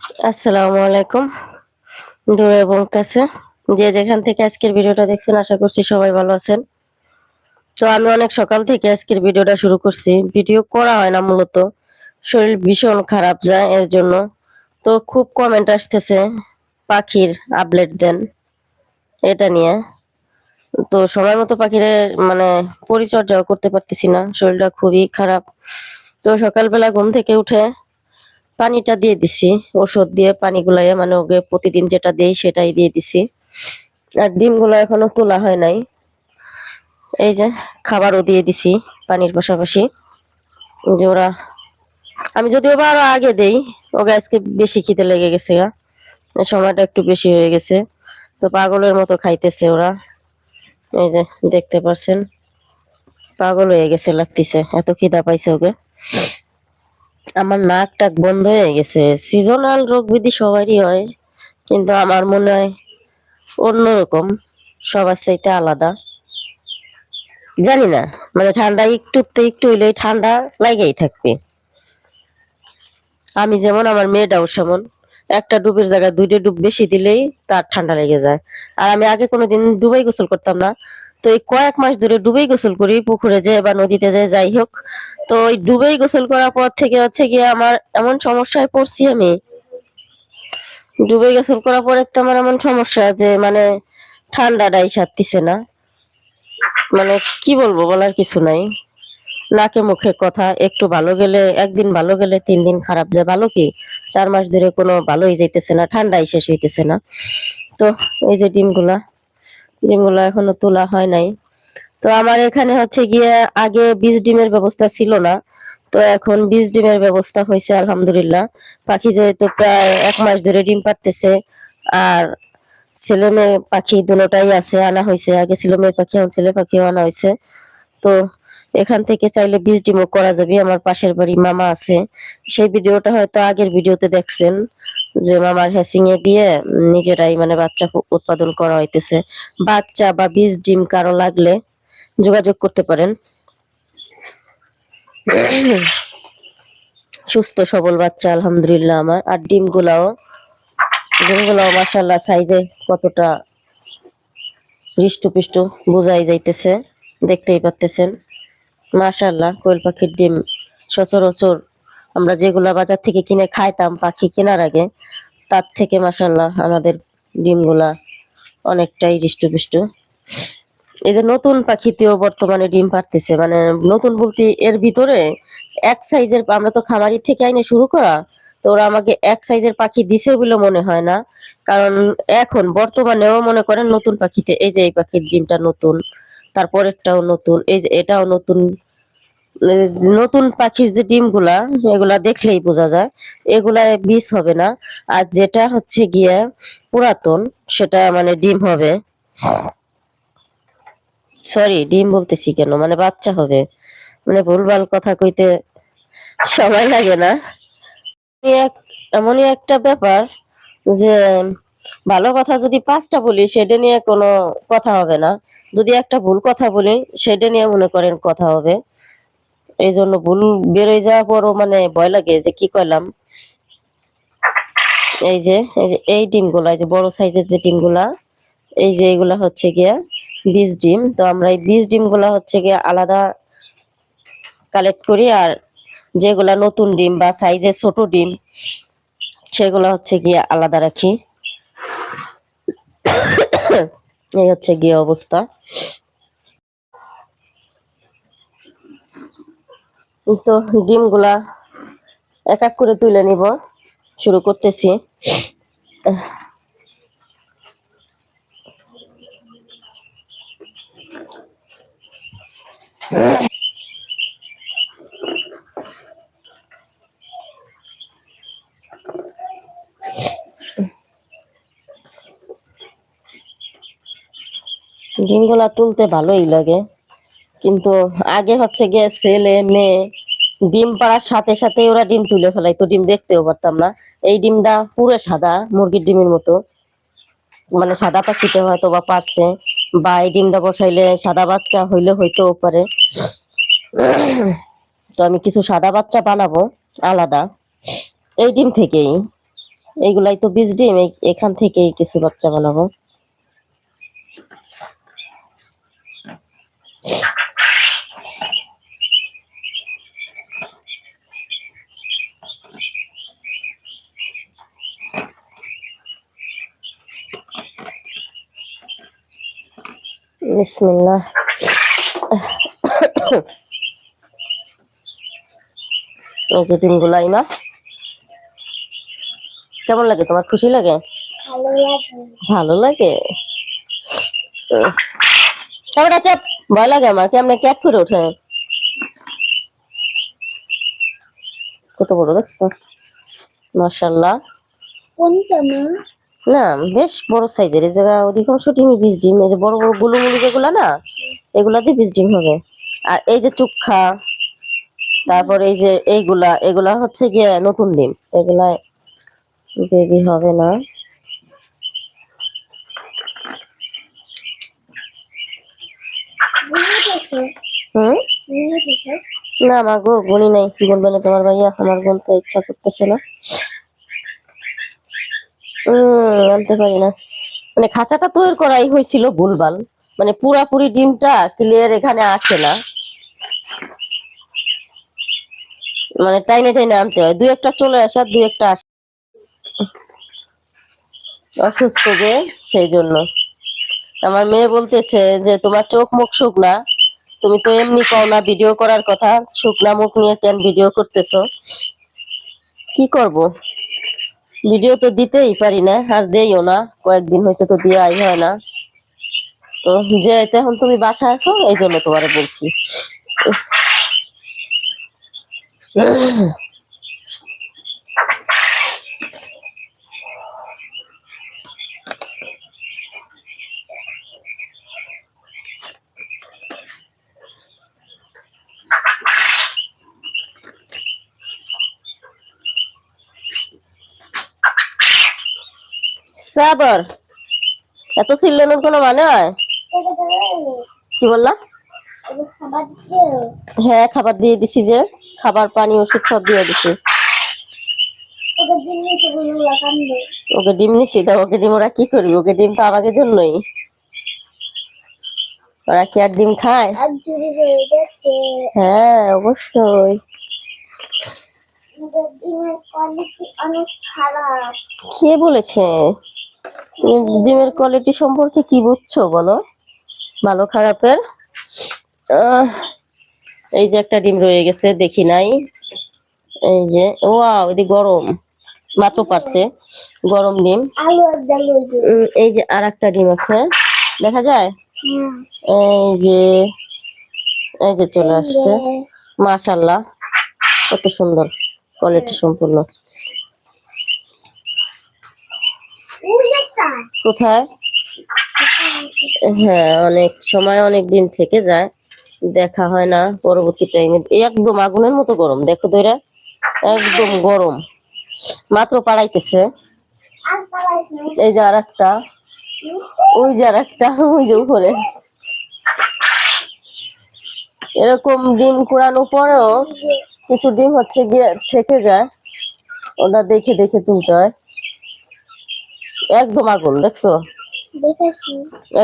আসসালামু আলাইকুম। এবং কাছে। যে যেখান থেকে আজকের ভিডিওটা দেখছেন, আশা করছি সবাই ভালো আছেন। তো আমি অনেক সকাল থেকে আজকের ভিডিওটা শুরু করছি। ভিডিও করা হয় না মূলত। শরীর ভীষণ খারাপ যায় এর জন্য। তো খুব কমেন্ট আসতেছে পাখির আপডেট দেন। এটা নিয়ে। তো সময় মতো পাখির মানে পরিচর্যাও করতে পারতেছি না। শরীরটা খুবই খারাপ। তো সকালবেলা ঘুম থেকে উঠে পানিটা দিয়ে দিছি। ওষুধ দিয়ে পানি গুলাইয়ে মানে ওকে প্রতিদিন যেটা দেই সেটাই দিয়ে দিছি। আর ডিমগুলো এখনও তোলা হয় নাই। এই যে খাবারও দিয়ে দিছি পানির পাশাপাশি। যে ওরা, আমি যদিও বা আরও আগে দেই, ওকে আজকে বেশি খিদে লেগে গেছে গা। সময়টা একটু বেশি হয়ে গেছে। তো পাগলের মতো খাইতেছে ওরা। এই যে দেখতে পারছেন। পাগল হয়ে গেছে, লাগতেছে। এত খিদা পাইছে ওকে। আমার নাক টাক বন্ধ হয়ে গেছে। সিজনাল রোগ ব্যাধি সবারই হয়, কিন্তু আমার মনে হয় অন্যরকম, সবার চাইতে আলাদা। জানি না মানে ঠান্ডা একটু তো একটু হইলেই ঠান্ডা লাগাই থাকবে। আমি যেমন, আমার মেয়েটাও সেমন। একটা ডুবের জায়গায় দুইটা ডুব বেশি দিলেই তার ঠান্ডা লেগে যায়। আর আমি আগে কোনোদিন ডুবাই গোসল করতাম না। তো এই কয়েক মাস ধরে ডুবেই গোসল করি, পুকুরে যায় বা নদীতে যায় যাই হোক। তো ওই ডুবেই গোসল করার পর থেকে হচ্ছে গিয়ে আমার এমন সমস্যায় পড়ছি আমি। ডুবে গোসল করার পর একটা আমার এমন সমস্যা যে মানে ঠান্ডাটাই সারতিছে না। মানে কি বলব বলার কিছু নাই। নাকে মুখে কথা, একটু ভালো গেলে, একদিন ভালো গেলে তিন দিন খারাপ যায়, ভালো কি? চার মাস ধরে কোনো ভালোই যাইতেছে না, ঠান্ডাই শেষ হইতেছে না। তো এই যে ডিমগুলা ডিমগুলা এখনও তোলা হয় নাই। তো আমার এখানে হচ্ছে গিয়ে আগে বীজ ডিমের ব্যবস্থা ছিল না। তো এখন বীজ ডিমের ব্যবস্থা হয়েছে, আলহামদুলিল্লাহ। পাখি যেহেতু প্রায় এক মাস ধরে ডিম পারতেছে আর ছেলে মেয়ে পাখি দুটোটাই আছে, আনা হয়েছে। আগে ছিল মেয়ে পাখি, এখন ছেলে পাখিও আনা হয়েছে। তো এখান থেকে চাইলে বীজ ডিমও করা যাবে। আমার পাশের বাড়ি মামা আছে। সেই ভিডিওটা হয়তো আগের ভিডিওতে দেখছেন। যে মামার হ্যাসিং এ দিয়ে নিজেরাই মানে বাচ্চা উৎপাদন করা হইতেছে। বাচ্চা বা বীজ, ডিম কারও লাগলে যোগাযোগ করতে পারেন। সুস্থ, সবল বাচ্চা, আলহামদুলিল্লাহ আমার। আর ডিম গুলাও ডিম গুলাও মাসাল্লাহ সাইজে কতটা হৃষ্টপুষ্ট বোঝাই যাইতেছে, দেখতেই পারতেছেন। মাশাল্লাহ কোয়েল পাখির ডিম সচরাচর আমরা যেগুলা বাজার থেকে কিনে খাইতাম পাখি কেনার আগে, তার থেকে মাশাল্লাহ আমাদের ডিমগুলা অনেকটাই হৃষ্টপুষ্ট। এই যে নতুন পাখিতেও বর্তমানে ডিম পারতেছে মানে নতুন বলতে এর ভিতরে এক সাইজের, আমরা তো খামারি থেকে আইনে শুরু করা, তো ওরা আমাকে এক সাইজের পাখি দিছে বলে মনে হয় না। কারণ এখন বর্তমানেও মনে করেন নতুন পাখিতে, এই যে এই পাখির ডিমটা নতুন, তারপরেরটাও নতুন, এই যে এটাও নতুন নতুন পাখির যে ডিমগুলা, এগুলা দেখলেই বোঝা যায়। এগুলা বীজ হবে না। আর যেটা হচ্ছে গিয়ে পুরাতন, সেটা মানে ডিম হবে। সরি ডিম বলতেছি কেন? মানে বাচ্চা হবে। মানে ভুলভাল কথা কইতে সময় লাগে না। এমনই একটা ব্যাপার যে, ভালো কথা যদি পাঁচটা বলি, সেটা নিয়ে কোনো কথা হবে না। যদি একটা ভুল কথা বলি, সেটা নিয়ে মনে করেন কথা হবে। এই জন্য ভুল বেরোয় যাওয়ার পরও মানে ভয় লাগে যে কি করলাম। এই যে, এই ডিমগুলা, এই যে বড় সাইজের যে ডিমগুলা, এই যে এগুলা হচ্ছে গিয়া বীজ ডিম। তো আমরা এই বীজ ডিমগুলা হচ্ছে গিয়া আলাদা কালেক্ট করি আর যেগুলা নতুন ডিম বা সাইজের ছোট ডিম, সেগুলা হচ্ছে গিয়ে আলাদা রাখি। এই হচ্ছে গিয়ে অবস্থা। তো ডিমগুলা এক এক করে তুলে নিব। শুরু করতেছি। ডিমগুলা তুলতে ভালোই লাগে। কিন্তু আগে হচ্ছে গিয়ে ছেলে, মেয়ে ডিম পাড়ার সাথে সাথে ওরা ডিম তুলে ফেলাই তো ডিম দেখতেও পারতাম না। এই ডিমটা পুরো সাদা, মুরগির ডিমের মতো। মানে সাদা পাখিতে হয়তো বা পারছে। বা এই ডিমটা বসাইলে সাদা বাচ্চা হইলে হইতেও পারে। তো আমি কিছু সাদা বাচ্চা বানাবো, আলাদা। এই ডিম থেকেই। এইগুলাই তো বীজ ডিম এখান থেকেই কিছু বাচ্চা বানাবো। বিসমিল্লাহ এই যে ডিমগুলাই না কেমন লাগে? তোমার খুশি লাগে? ভালো লাগে। ভালো লাগে? তারপরে চাপ। ভয় লাগে আমার? কেমনে ক্যাট করে ওঠে? কত বড় দেখছ? মাশাল্লাহ কোনটা মা? না, বেশ বড় সাইজের। এই জায়গা অধিকাংশ ডিমই বীজ ডিম। এই যে বড় বড় গুলুমুলু যেগুলা না এগুলাতে বীজ ডিম হবে। আর এই যে চুক্ষা তারপর এই যে এইগুলা, এগুলা হচ্ছে গিয়ে নতুন ডিম। এগুলা বেবি হবে না। না মা গো, গুনি নাই। বলবে না তোমার ভাইয়া, আমার গুনতে ইচ্ছা করতেছে না। আনতে পারি না। মানে খাঁচাটা তৈরি করাই হয়েছিল ভুলভাল। মানে পুরাপুরি ডিমটা ক্লিয়ার এখানে আসে না। মানে টাইনে টাইনে আনতে হয়। দুই একটা চলে আসে আর দুই একটা আসে। অসুস্থ যে, সেই জন্য। আমার মেয়ে বলতেছে যে, তোমার চোখ মুখ শুকনা তুমি তো এমনি কও না ভিডিও করার কথা। শুকনা মুখ নিয়ে কেন ভিডিও করতেছো? কি করব? ভিডিও তো দিতেই পারি না, আর দেইও না, কয়েকদিন হয়েছে তো দিয়ে আই হয় না। তো যে এখন তুমি বাসায় আছো? এই জন্য তোমারে বলছি। সাবর এত চিল্লানোর কোনো মানে হয়? কি বললা? হ্যাঁ খাবার দিয়ে দিছি যে খাবার পানি ওষুধ সব দিয়ে দিছি। ওকে ডিম নিছি তা ওকে ডিম ওরা কি করবি? ওকে ডিম তো আমাদের জন্যই। ওরা কি আর ডিম খায়? হয়ে অবশ্যই। কে বলেছে? তুমি ডিমের কোয়ালিটি সম্পর্কে কি বুঝছ বলো? ভালো খারাপের? এই যে একটা ডিম রয়ে গেছে দেখি নাই। এই যে ও ওইদিকে গরম। মাত্র পারছে। গরম ডিম। এই যে আর একটা ডিম আছে। দেখা যায়? হ্যাঁ। এই যে এই যে চলে আসছে। মাশাল্লাহ কত সুন্দর। কোয়ালিটি সম্পূর্ণ ওই একটা কোথায়? হ্যাঁ অনেক সময়, অনেক দিন থেকে যায়। দেখা হয় না পরবর্তী টাইমে একদম আগুনের মতো গরম, দেখো দইরা একদম গরম। মাত্র পাড়াইতেছে। এই যে আর একটা ওই যে আর একটা ওই যে উপরে। এরকম ডিম কুড়ানো পরেও কিছু ডিম হচ্ছে গিয়ে থেকে যায়। ওটা দেখে দেখে তুলতে হয়। একদম আগুন দেখছ?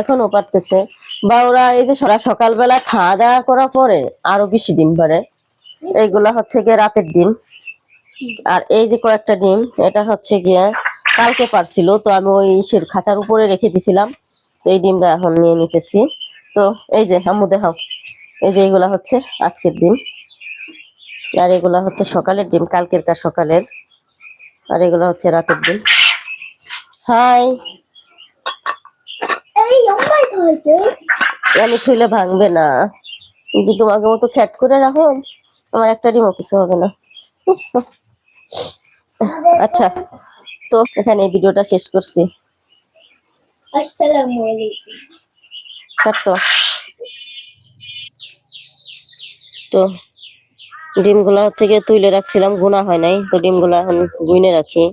এখনও পারতেছে। বা ওরা এই যে সারা সকালবেলা খাওয়া দাওয়া করার পরে আরও বেশি ডিম পারে। এইগুলা হচ্ছে গিয়ে রাতের ডিম। আর এই যে কয়েকটা ডিম এটা হচ্ছে গিয়ে কালকে পারছিল তো আমি ওই ইসের খাঁচার উপরে রেখে দিছিলাম। তো এই ডিমটা এখন নিয়ে নিতেছি। তো এই যে আম্মু দেখাও। এই যে এগুলা হচ্ছে আজকের ডিম। আর এগুলা হচ্ছে সকালের ডিম কালকের কা সকালের। আর এগুলা হচ্ছে রাতের ডিম। হাই। আমি থুইলে ভাঙবে না। কিন্তু তোমাকে মতো খ্যাট করে রাখো আমার একটা ডিমও কিছু হবে না। বুঝছ? আচ্ছা তো এখানে এই ভিডিওটা শেষ করছি। আসসালামু আলাইকুম। কাটছো? তো ডিমগুলা হচ্ছে গিয়ে তুলে রাখছিলাম গুণা হয় নাই। তো ডিমগুলা এখন গুইনে রাখি।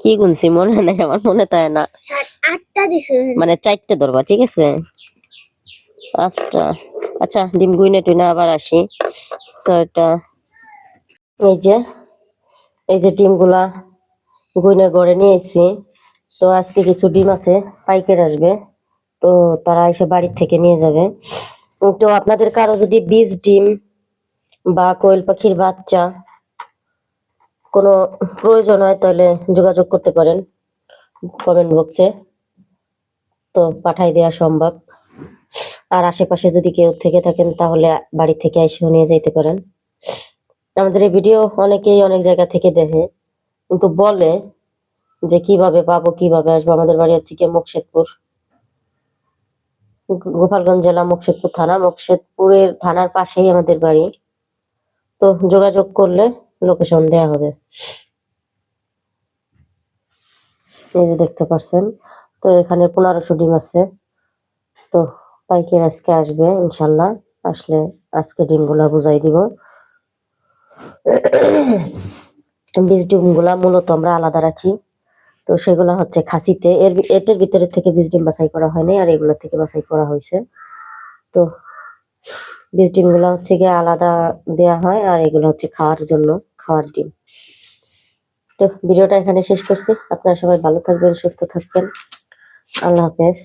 কি গুনছি? মনে নাই আমার মনে তাই না। আটটা দিছে। মানে চারটে ধরবা ঠিক আছে? পাঁচটা। আচ্ছা ডিম গুইনে টুইনে আবার আসি। এটা এই যে এই যে ডিমগুলা গুইনে গড়ে নিয়ে এসেছি তো আজকে কিছু ডিম আছে পাইকার আসবে। তো তারা এসে বাড়ির থেকে নিয়ে যাবে। তো আপনাদের কারও যদি বীজ, ডিম বা কোয়েল পাখির বাচ্চা কোনো প্রয়োজন হয়, তাহলে যোগাযোগ করতে পারেন কমেন্ট বক্সে তো পাঠাই দেওয়া সম্ভব। আর আশেপাশে যদি কেউ থেকে থাকেন, তাহলে বাড়ি থেকে এসেও নিয়ে যাইতে পারেন। আমাদের এই ভিডিও অনেকেই অনেক জায়গা থেকে দেখে, কিন্তু বলে যে কীভাবে পাবো, কীভাবে আসব। আমাদের বাড়ি হচ্ছে কি মুকশেদপুর। গো- গোপালগঞ্জ জেলা মুকশেদপুর থানা। মুকশেদপুরের থানার পাশেই আমাদের বাড়ি। তো যোগাযোগ করলে লোকেশন দেয়া হবে। এই যে দেখতে পাচ্ছেন তো এখানে পনেরোশো ডিম আছে। তো পাইকার আজকে আসবে, ইনশাল্লাহ। আসলে আজকে ডিমগুলা বুঝাই দিব। বীজ ডিমগুলা মূলত আমরা আলাদা রাখি। তো সেগুলো হচ্ছে খাসিতে। এর এটার ভিতরে থেকে বীজ ডিম বাছাই করা হয়নি আর এগুলো থেকে বাছাই করা হয়েছে। তো বীজ ডিমগুলো হচ্ছে গিয়ে আলাদা দেয়া হয় আর এগুলো হচ্ছে খাওয়ার জন্য, খাওয়ার ডিম। তো ভিডিওটা এখানে শেষ করছি। আপনারা সবাই ভালো থাকবেন, সুস্থ থাকবেন। আল্লাহ হাফেজ।